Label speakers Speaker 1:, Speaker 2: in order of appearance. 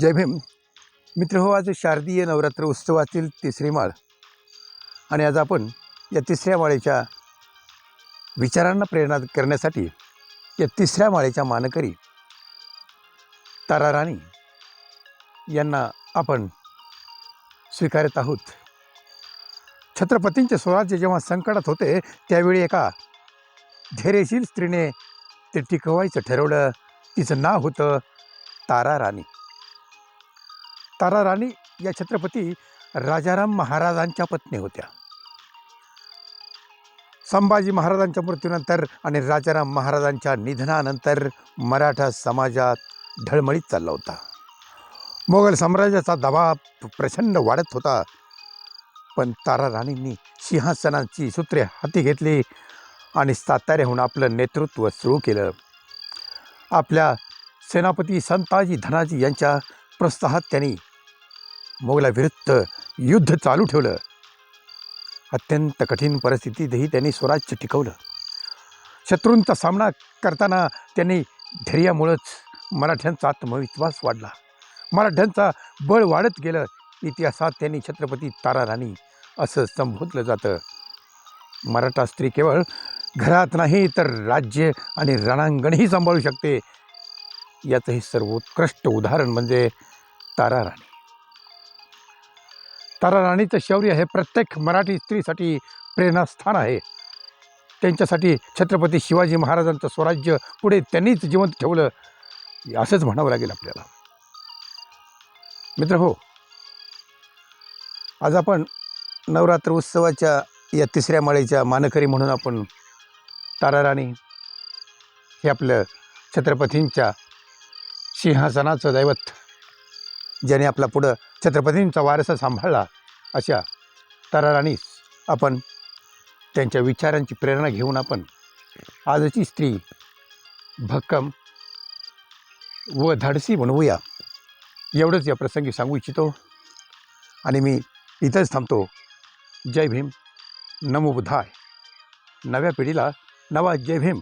Speaker 1: जय भीम. मित्र हो आज शारदीय नवरात्र उत्सवातील तिसरी माळ. आणि आज आपण या तिसऱ्या माळेच्या विचारांना प्रेरणा करण्यासाठी या तिसऱ्या माळेच्या मानकरी तारा राणी यांना आपण स्वीकारत आहोत. छत्रपतींचे स्वराज्य जेव्हा संकटात होते त्यावेळी एका धैर्यशील स्त्रीने ते टिकवायचं ठरवलं. तिचं नाव होतं तारा राणी. तारा राणी या छत्रपती राजाराम महाराजांच्या पत्नी होत्या. संभाजी महाराजांच्या मृत्यूनंतर आणि राजाराम महाराजांच्या निधनानंतर मराठा समाजात ढळमळीत चालला होता. मोगल साम्राज्याचा दबाव प्रचंड वाढत होता. पण तारा राणींनी सिंहासनाची सूत्रे हाती घेतली आणि साताऱ्याहून आपलं नेतृत्व सुरू केलं. आपल्या सेनापती संताजी धनाजी यांच्या प्रोत्साहात त्यांनी मोगलाविरुद्ध युद्ध चालू ठेवलं. अत्यंत कठीण परिस्थितीतही त्यांनी स्वराज्य टिकवलं. शत्रूंचा सामना करताना त्यांनी धैर्यामुळंच मराठ्यांचा आत्मविश्वास वाढला. मराठ्यांचा बळ वाढत गेलं. इतिहासात त्यांनी छत्रपती तारा राणी असं संबोधलं जातं. मराठा स्त्री केवळ घरात नाही तर राज्य आणि रणांगणही सांभाळू शकते. याचं हे सर्वोत्कृष्ट उदाहरण म्हणजे तारा राणी तारा राणीचं शौर्य हे प्रत्येक मराठी स्त्रीसाठी प्रेरणास्थान आहे. त्यांच्यासाठी छत्रपती शिवाजी महाराजांचं स्वराज्य पुढे त्यांनीच जिवंत ठेवलं असंच म्हणावं लागेल आपल्याला. मित्र हो आज आपण नवरात्र उत्सवाच्या या तिसऱ्या माळेच्या मानकरी म्हणून आपण तारा राणी हे आपलं छत्रपतींच्या सिंहासनाचं दैवत ज्याने आपला पुढं छत्रपतींचा वारसा सांभाळला अशा तरारानीच आपण त्यांच्या विचारांची प्रेरणा घेऊन आपण आजची स्त्री भक्कम व धाडसी बनवूया. एवढंच या प्रसंगी सांगू इच्छितो. आणि मी इथंच थांबतो. जय भीम. नमोबुधाय नव्या पिढीला नवा जय भीम.